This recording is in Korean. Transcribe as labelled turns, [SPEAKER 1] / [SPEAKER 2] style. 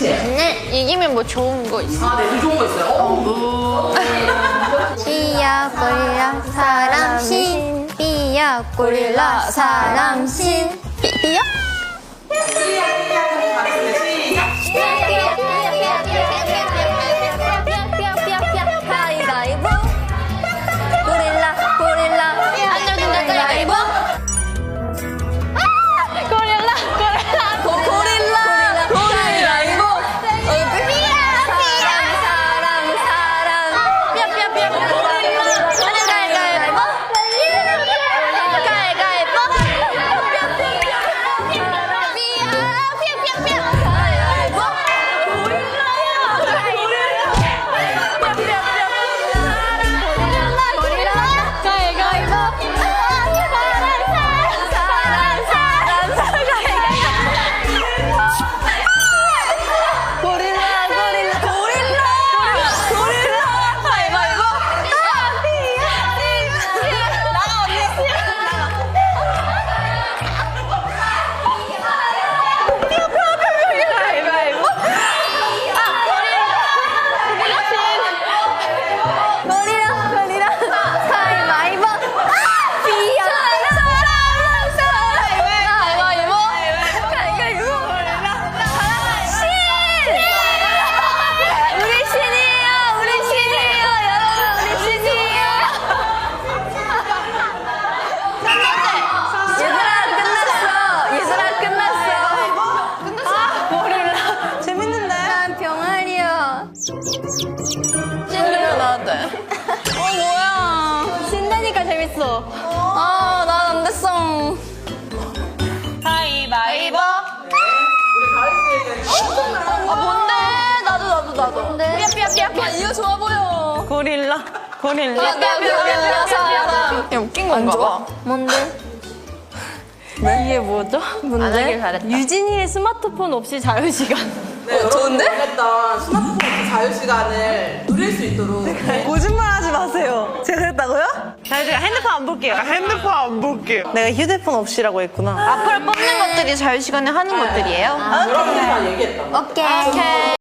[SPEAKER 1] 중에 뭐 좋은 거 있어?
[SPEAKER 2] 아, 네, 그 좋은 거 있어요. 어,
[SPEAKER 1] 삐야 고릴라 사람신 삐야 고릴라 사람신 삐, 삐야? 가위가위보 신다니까 재밌어 아 난 안 됐어
[SPEAKER 3] 가위바위보.
[SPEAKER 1] 아 뭔데 나도 나도 나도 뭔데 삐약삐약삐약 이거 좋아 보여
[SPEAKER 3] 고릴라. 고릴라.
[SPEAKER 1] 삐약삐약삐약 사람
[SPEAKER 3] 야 웃긴 건가 봐.
[SPEAKER 1] 뭔데
[SPEAKER 3] 이게 뭐죠? 뭔데?
[SPEAKER 1] 안 하길 잘했다.
[SPEAKER 3] 유진이의 스마트폰 없이 자유시간.
[SPEAKER 2] 네, 여러분이 원했던 스마트폰 없이 자유시간을 누릴 수 있도록.
[SPEAKER 4] 거짓말 하지 마세요.
[SPEAKER 3] 자, 제가 핸드폰 안 볼게요.
[SPEAKER 4] 핸드폰 안 볼게요. 내가 휴대폰 없이라고 했구나.
[SPEAKER 3] 앞으로 뽑는 것들이 자유 시간에 하는 것들이에요.
[SPEAKER 2] 얘기했다.
[SPEAKER 1] 오케이